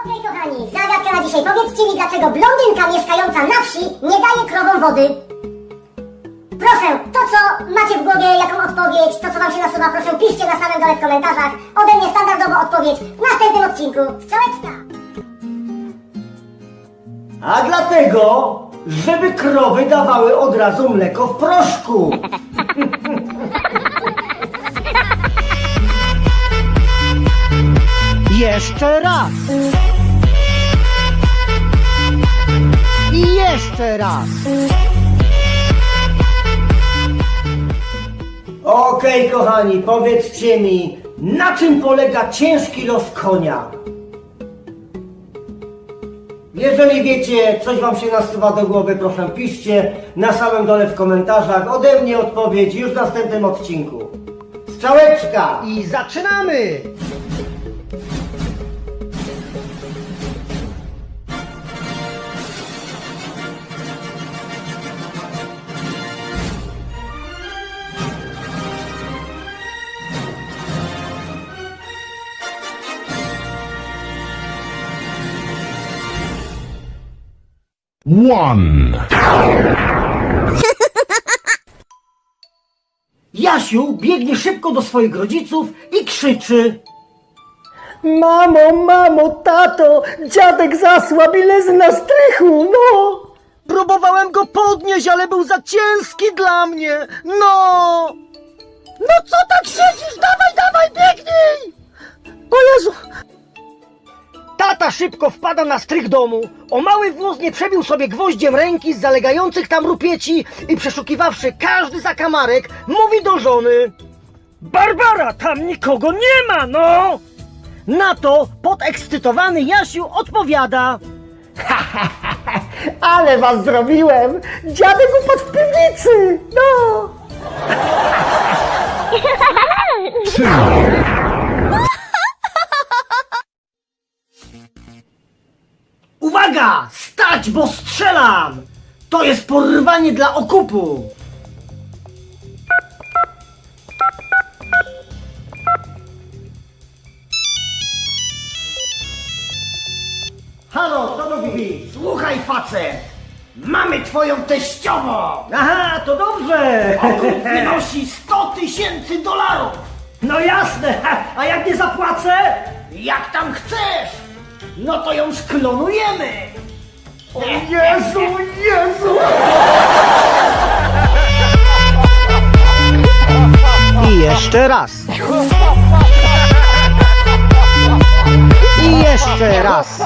Okej, kochani, zagadka na dzisiaj. Powiedzcie mi, dlaczego blondynka mieszkająca na wsi nie daje krowom wody? Proszę, to co macie w głowie, jaką odpowiedź, to co wam się nasuwa, proszę piszcie na samym dole w komentarzach. Ode mnie standardowo odpowiedź w następnym odcinku. Strzałeczka! A dlatego, żeby krowy dawały od razu mleko w proszku. Jeszcze raz. I jeszcze raz. Okej, kochani, powiedzcie mi, na czym polega ciężki los konia? Jeżeli wiecie, coś wam się nasuwa do głowy, proszę piszcie na samym dole w komentarzach. Ode mnie odpowiedź już w następnym odcinku. Strzałeczka! I zaczynamy. One. Jasiu biegnie szybko do swoich rodziców i krzyczy. Mamo, mamo, tato, dziadek zasłab i leży na strychu, no! Próbowałem go podnieść, ale był za ciężki dla mnie, no! No co tak siedzisz? Dawaj, dawaj, biegnij! O Jezu! Tata szybko wpada na strych domu. O mały włos nie przebił sobie gwoździem ręki z zalegających tam rupieci i przeszukiwawszy każdy zakamarek, mówi do żony. Barbara, tam nikogo nie ma, no! Na to podekscytowany Jasiu odpowiada. Ale was zrobiłem! Dziadek upadł w piwnicy! No! Uwaga! Stać, bo strzelam! To jest porwanie dla okupu! Halo, to Bibi! Słuchaj, facet! Mamy twoją teściową! Aha, to dobrze! Okup wynosi 100 tysięcy dolarów! No jasne, a jak nie zapłacę? Jak tam chcesz! No to ją sklonujemy! O Jezu, Jezu! I jeszcze raz. I jeszcze raz.